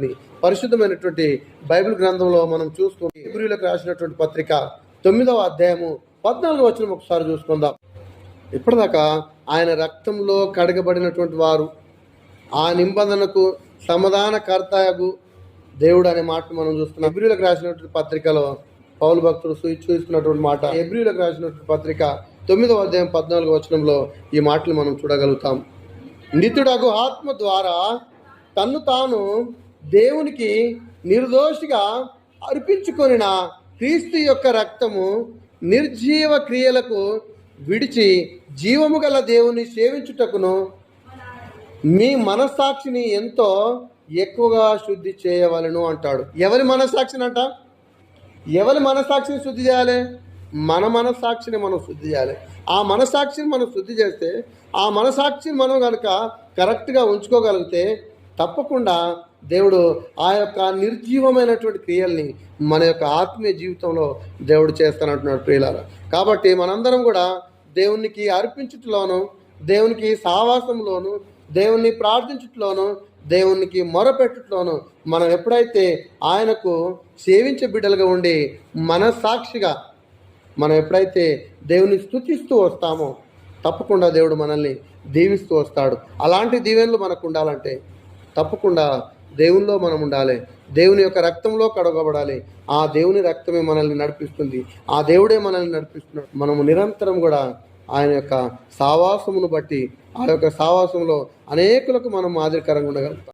అని పరిశుద్ధమైనటువంటి బైబిల్ గ్రంథంలో మనం చూసుకుని ఎబ్రిలకు రాసినటువంటి పత్రిక తొమ్మిదవ అధ్యాయము పద్నాలుగు వచ్చిన ఒకసారి చూసుకుందాం. ఇప్పటిదాకా ఆయన రక్తంలో కడగబడినటువంటి వారు ఆ నిబంధనకు సమాధానకర్తయగు దేవుడు అనే మాట మనం చూస్తున్నాం. ఎబ్రిలకు రాసినటువంటి పత్రికలో పౌలు భక్తుడు చూస్తున్నటువంటి మాట ఎబ్రిలకు రాసినటువంటి పత్రిక తొమ్మిదవ అధ్యాయం పద్నాలుగు వచనంలో ఈ మాటలు మనం చూడగలుగుతాం. నితుడగు ఆత్మ ద్వారా తన్ను తాను దేవునికి నిర్దోషిగా అర్పించుకొనిన క్రీస్తు యొక్క రక్తము నిర్జీవ క్రియలకు విడిచి జీవము గల దేవుని సేవించుటకును మీ మనస్సాక్షిని ఎంతో ఎక్కువగా శుద్ధి చేయవలను అంటాడు. ఎవరి మనస్సాక్షిని అంట ఎవరి మనస్సాక్షిని శుద్ధి చేయాలి? మన మనస్సాక్షిని మనం శుద్ధి చేయాలి. ఆ మనస్సాక్షిని మనం శుద్ధి చేస్తే ఆ మనస్సాక్షిని మనం కనుక కరెక్ట్గా ఉంచుకోగలిగితే తప్పకుండా దేవుడు ఆ యొక్క నిర్జీవమైనటువంటి క్రియల్ని మన యొక్క ఆత్మీయ జీవితంలో దేవుడు చేస్తానంటున్నాడు ప్రియులారా. కాబట్టి మనందరం కూడా దేవునికి అర్పించుటలోను దేవునికి సావాసంలోను దేవుణ్ణి ప్రార్థించుటలోను దేవునికి మొరపెట్టుట్లోను మనం ఎప్పుడైతే ఆయనకు సేవించే బిడ్డలుగా ఉండి మనస్సాక్షిగా మనం ఎప్పుడైతే దేవుని స్తుతిస్తూ వస్తామో తప్పకుండా దేవుడు మనల్ని దీవిస్తూ వస్తాడు. అలాంటి దీవెనలు మనకు ఉండాలంటే తప్పకుండా దేవునిలో మనం ఉండాలి. దేవుని యొక్క రక్తంలో కడగబడాలి. ఆ దేవుని రక్తమే మనల్ని నడిపిస్తుంది. ఆ దేవుడే మనల్ని నడిపిస్తున్నాడు. మనము నిరంతరం కూడా ఆయన యొక్క సావాసమును బట్టి ఆ యొక్క సావాసంలో అనేకులకు మనం మాదిరికరంగా ఉండగలుగుతాం.